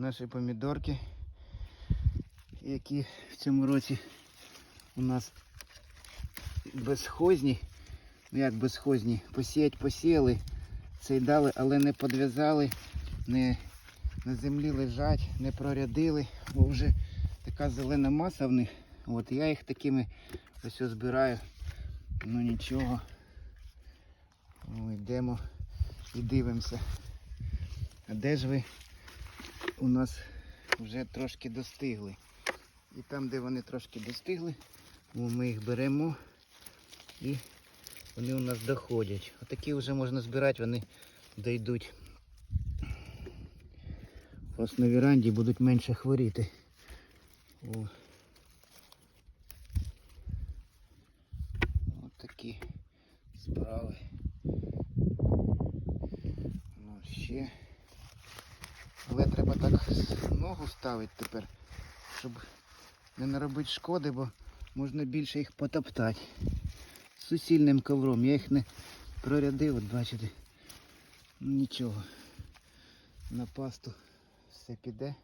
наші помідорки, які в цьому році у нас безхозні. Ну як безхозні, посіять посіяли, цей дали, але не подв'язали, не на землі лежать, не прорядили, бо вже така зелена маса в них. От я їх такими ось збираю. Ну нічого. О, йдемо і дивимося. А де ж ви у нас вже трошки достигли? І там, де вони трошки достигли, ми їх беремо і вони у нас доходять. Отакі вже можна збирати, вони дійдуть. Ось на віранді будуть менше хворіти. О. Ось такі справи. Ну, ще. Але треба так ногу ставити тепер, щоб не наробити шкоди, бо можна більше їх потоптати. Сусільним ковром. Я їх не прорядив, от бачите. Нічого. На пасту все піде.